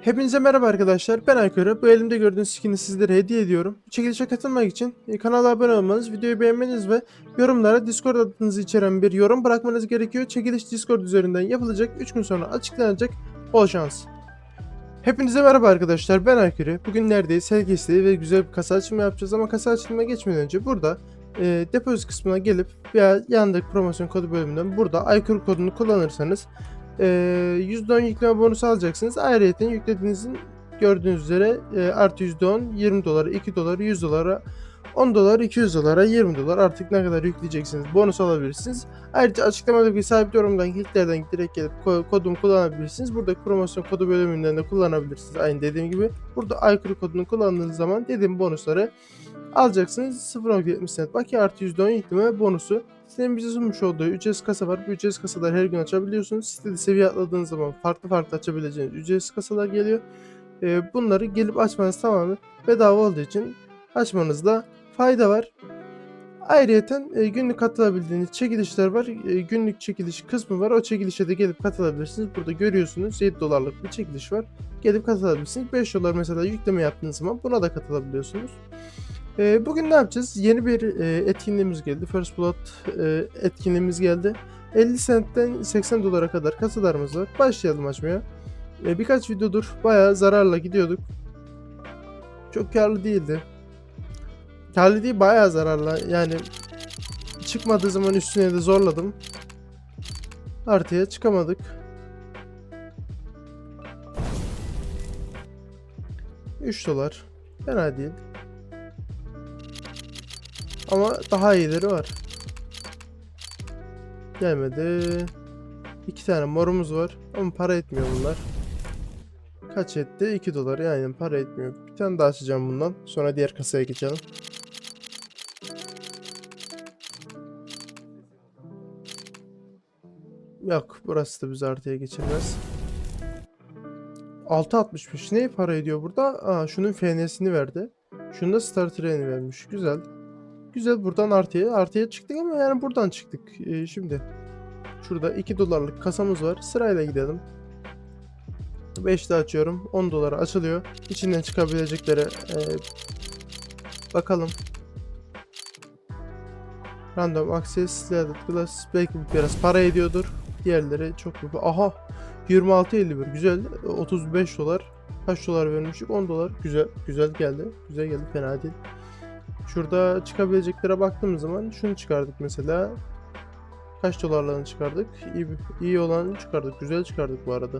Hepinize merhaba arkadaşlar. Ben Aykırı. Bu elimde gördüğünüz skin'i sizlere hediye ediyorum. Çekilişe katılmak için e, kanala abone olmanız, videoyu beğenmeniz ve yorumlara Discord adınızı içeren bir yorum bırakmanız gerekiyor. Çekiliş Discord üzerinden yapılacak. 3 gün sonra açıklanacak. Bol şans. Hepinize merhaba arkadaşlar. Ben Aykırı. Bugün neredeyiz? Herkesle ve güzel bir kasa açımı yapacağız ama kasa açılımına geçmeden önce burada e, depozit kısmına gelip veya yanındaki promosyon kodu bölümünden burada Aykırı kodunu kullanırsanız e, %10 yükleme bonusu alacaksınız. Ayrıca yüklediğinizin gördüğünüz üzere e, artı %10 20 dolara 2 dolara 100 dolara 10 dolar 200 dolara 20 dolar artık ne kadar yükleyeceksiniz bonus alabilirsiniz. Ayrıca açıklamadaki sabit yorumdan linklerden direkt gelip ko- kodumu kullanabilirsiniz. Buradaki promosyon kodu bölümünden de kullanabilirsiniz. Aynı dediğim gibi burada aykırı kodunu kullandığınız zaman dediğim bonusları alacaksınız. 0.70 cent bakiye artı %10 yükleme bonusu. Sitenin bize sunmuş olduğu ücretsiz kasa var. Bu ücretsiz kasaları her gün açabiliyorsunuz. Sitede seviye atladığınız zaman farklı farklı açabileceğiniz ücretsiz kasalar geliyor. Ee, bunları gelip açmanız tamamen bedava olduğu için açmanızda fayda var. Ayrıca e, günlük katılabildiğiniz çekilişler var. E, günlük çekiliş kısmı var. O çekilişe de gelip katılabilirsiniz. Burada görüyorsunuz 7 dolarlık bir çekiliş var. Gelip katılabilirsiniz. 5 dolar mesela yükleme yaptığınız zaman buna da katılabiliyorsunuz. E, bugün ne yapacağız? Yeni bir e, etkinliğimiz geldi. First Blood e, etkinliğimiz geldi. 50 centten 80 dolara kadar kasalarımız var. Başlayalım açmaya. E, birkaç videodur bayağı zararla gidiyorduk. Çok karlı değildi. Karlı değil bayağı zararla. Yani çıkmadığı zaman üstüne de zorladım. Artıya çıkamadık. Üç dolar. Fena değil. Ama daha iyileri var. Gelmedi. İki tane morumuz var. Ama para etmiyor bunlar. Kaç etti? 2 dolar. Yani para etmiyor. Bir tane daha açacağım bundan. Sonra diğer kasaya geçelim. Yok. Burası da bizi artıya geçirmez. 6.65. Ne para ediyor burada? Aa, şunun FN'sini verdi. Şunda da Star Train'i vermiş. Güzel. Güzel buradan artıya. Artıya çıktık ama yani buradan çıktık. Ee, şimdi. Şurada 2 dolarlık kasamız var. Sırayla gidelim. 5 de açıyorum. 10 dolara açılıyor. İçinden çıkabileceklere e, bakalım. Random Access, Glass belki biraz para ediyordur. Diğerleri çok büyük. Aha 26.51 güzel. 35 dolar. Kaç dolar vermiştik? 10 dolar. Güzel. Güzel geldi. Güzel geldi. Fena değil. Şurada çıkabileceklere baktığımız zaman şunu çıkardık mesela. Kaç dolarlarını çıkardık? İyi, iyi olanı çıkardık. Güzel çıkardık bu arada.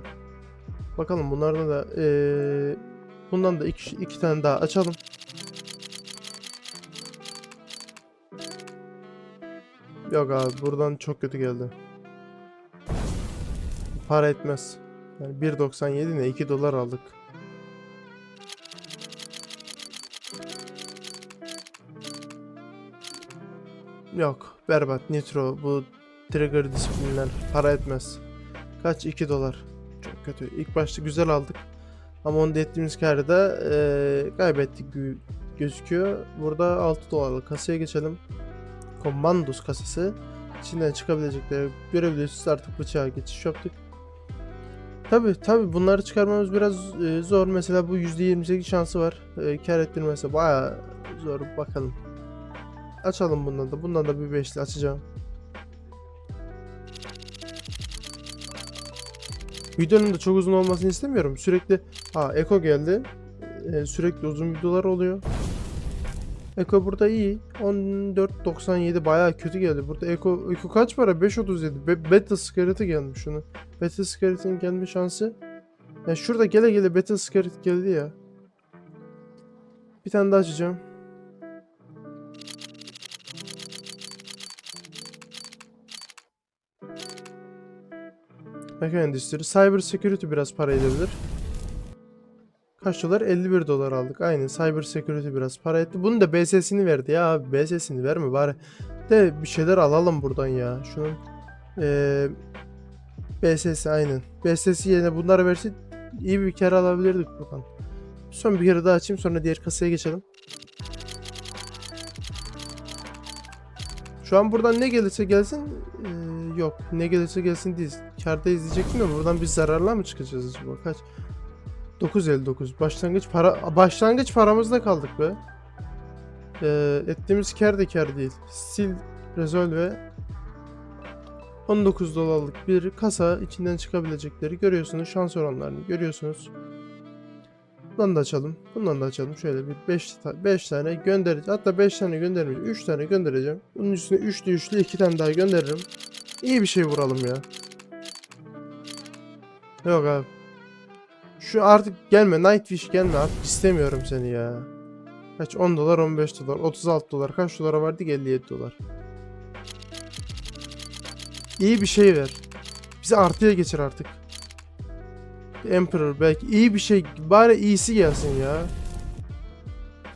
Bakalım bunlardan da eee, bundan da iki, iki tane daha açalım. Yok abi buradan çok kötü geldi. Para etmez. Yani 1.97 ne 2 dolar aldık. Yok berbat nitro bu trigger disiplinler para etmez. Kaç 2 dolar. Çok kötü. İlk başta güzel aldık. Ama onu da ettiğimiz karı da eee, kaybettik gibi gözüküyor. Burada 6 dolarlık kasaya geçelim. Commandos kasası. İçinden çıkabilecekleri görebiliyorsunuz. Artık bıçağa geçiş yaptık. Tabi tabi bunları çıkarmamız biraz e, zor. Mesela bu %28 şansı var. E, kar ettirmesi baya zor. Bakalım. Açalım bundan da. Bundan da bir beşli açacağım. Videonun da çok uzun olmasını istemiyorum. Sürekli ha Eko geldi. Ee, sürekli uzun videolar oluyor. Eko burada iyi. 14.97 bayağı kötü geldi. Burada Eko, Eko kaç para? 5.37. Be Battle Scarlet'ı gelmiş şunu. Battle Scarlet'in gelme şansı. Ya şurada gele gele Battle Scarlet geldi ya. Bir tane daha açacağım. Meka endüstri. Cyber security biraz para edebilir. Kaç dolar? 51 dolar aldık. Aynen cyber security biraz para etti. Bunun da BS'sini verdi ya abi. BS'sini verme bari. De bir şeyler alalım buradan ya. Şunun eee BS'si aynen. BS'si yerine bunları versin iyi bir kar alabilirdik buradan. Son bir kere daha açayım sonra diğer kasaya geçelim. Şu an buradan ne gelirse gelsin eee, yok. Ne gelirse gelsin değil. Karda izleyecektim ya buradan biz zararla mı çıkacağız acaba? Kaç? 9.59 başlangıç para başlangıç paramızda kaldık be. Ee, ettiğimiz kar da kar değil. Sil Resolve 19 dolarlık bir kasa içinden çıkabilecekleri görüyorsunuz. Şans oranlarını görüyorsunuz. Bundan da açalım. Bundan da açalım. Şöyle bir 5 5 tane göndereceğiz. Hatta 5 tane göndermeyeceğim. 3 tane göndereceğim. Bunun üstüne 3'lü 3'lü 2 tane daha gönderirim. İyi bir şey vuralım ya. Yok abi. Şu artık gelme Nightwish gelme artık istemiyorum seni ya. Kaç 10 dolar 15 dolar 36 dolar kaç dolara verdik 57 dolar. İyi bir şey ver. Bizi artıya geçir artık. Emperor belki iyi bir şey bari iyisi gelsin ya.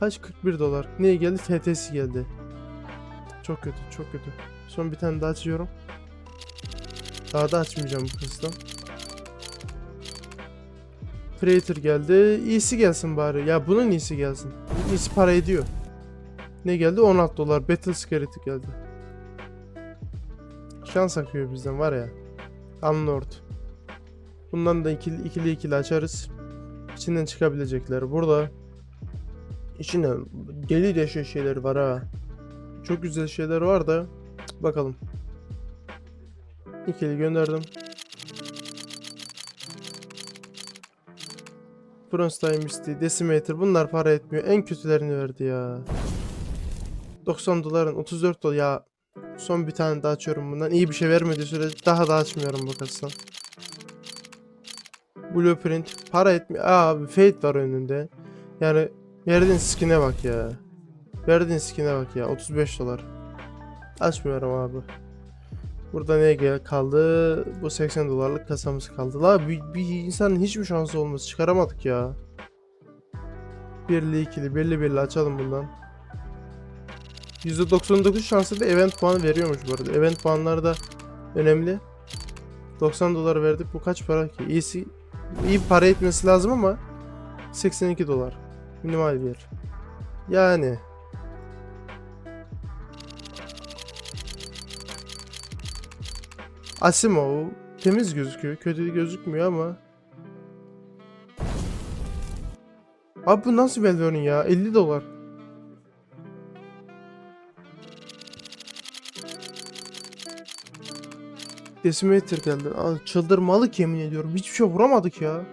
Kaç 41 dolar. Neye geldi? FT'si geldi. Çok kötü çok kötü. Son bir tane daha açıyorum. Daha da açmayacağım bu kısımdan. Creator geldi. İyisi gelsin bari. Ya bunun iyisi gelsin. İyisi para ediyor. Ne geldi? 16 dolar. Battle Security geldi. Şans akıyor bizden var ya. Unlord. Bundan da ikili ikili, ikili açarız. İçinden çıkabilecekler. Burada içinden deli deşe şeyler var ha. Çok güzel şeyler var da bakalım. İkili gönderdim. Bronstein Misty, Decimator bunlar para etmiyor. En kötülerini verdi ya. 90 doların 34 dolar ya. Son bir tane daha açıyorum bundan. İyi bir şey vermediği sürece daha da açmıyorum bu kasadan. Blueprint para. Aa, abi Fate var önünde. Yani verdiğin skin'e bak ya. Verdiğin skin'e bak ya. 35 dolar. Açmıyorum abi. Burada ne kaldı? Bu 80 dolarlık kasamız kaldı. La bir, bir insanın hiçbir şansı olmaz. Çıkaramadık ya. Birli ikili, birli birli açalım bundan. %99 şansı da event puanı veriyormuş bu arada. Event puanları da önemli. 90 dolar verdik. Bu kaç para ki? İyisi iyi para etmesi lazım ama 82 dolar. Minimal bir yer. Yani Asimov temiz gözüküyor. Kötü gözükmüyor ama. Abi bu nasıl Velverin ya? 50 dolar. Decimator geldi. Aa, çıldırmalık yemin ediyorum. Hiçbir şey vuramadık ya.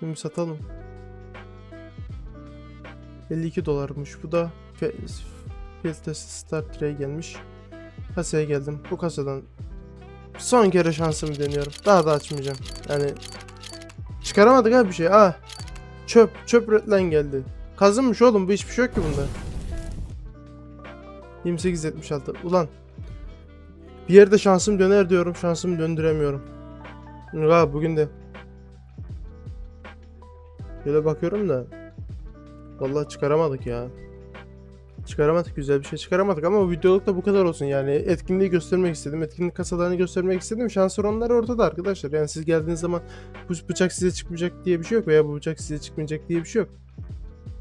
Şunu satalım. 52 dolarmış. Bu da Filtresi Start Tray gelmiş. Kasaya geldim. Bu kasadan son kere şansımı deniyorum. Daha da açmayacağım. Yani çıkaramadık abi bir şey. Ah. Çöp. Çöp redline geldi. Kazınmış oğlum. Bu hiçbir şey yok ki bunda. 2876. Ulan. Bir yerde şansım döner diyorum. Şansımı döndüremiyorum. Ha bugün de. Şöyle bakıyorum da. Vallahi çıkaramadık ya. Çıkaramadık güzel bir şey çıkaramadık ama bu videoluk da bu kadar olsun yani etkinliği göstermek istedim etkinlik kasalarını göstermek istedim şans oranları ortada arkadaşlar yani siz geldiğiniz zaman bu bıçak size çıkmayacak diye bir şey yok veya bu bıçak size çıkmayacak diye bir şey yok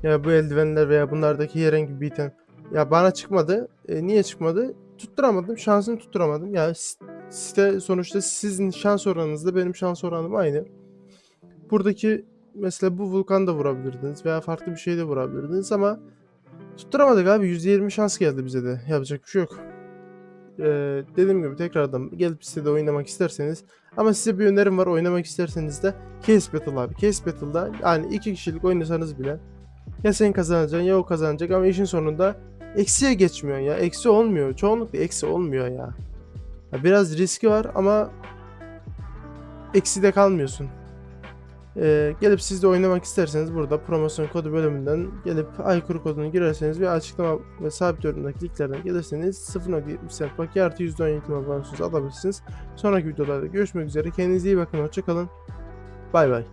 ya bu eldivenler veya bunlardaki herhangi bir item ya bana çıkmadı E, niye çıkmadı tutturamadım şansını tutturamadım ya s- site sonuçta sizin şans oranınızla benim şans oranım aynı buradaki mesela bu vulkan da vurabilirdiniz veya farklı bir şey de vurabilirdiniz ama Tutturamadık abi. %20 şans geldi bize de. Yapacak bir şey yok. Ee, dediğim gibi tekrardan gelip sitede oynamak isterseniz ama size bir önerim var oynamak isterseniz de Case Battle abi. Case Battle'da yani iki kişilik oynasanız bile ya sen kazanacaksın ya o kazanacak ama işin sonunda eksiye geçmiyor ya. Eksi olmuyor. Çoğunlukla eksi olmuyor ya. ya biraz riski var ama eksi de kalmıyorsun. Ee, gelip siz de oynamak isterseniz burada promosyon kodu bölümünden gelip aykırı kodunu girerseniz ve açıklama ve sabit yorumdaki linklerden gelirseniz 0.70 bakiye artı %10 eğitim bonusunuzu alabilirsiniz. Sonraki videolarda görüşmek üzere. Kendinize iyi bakın. Hoşçakalın. Bay bay.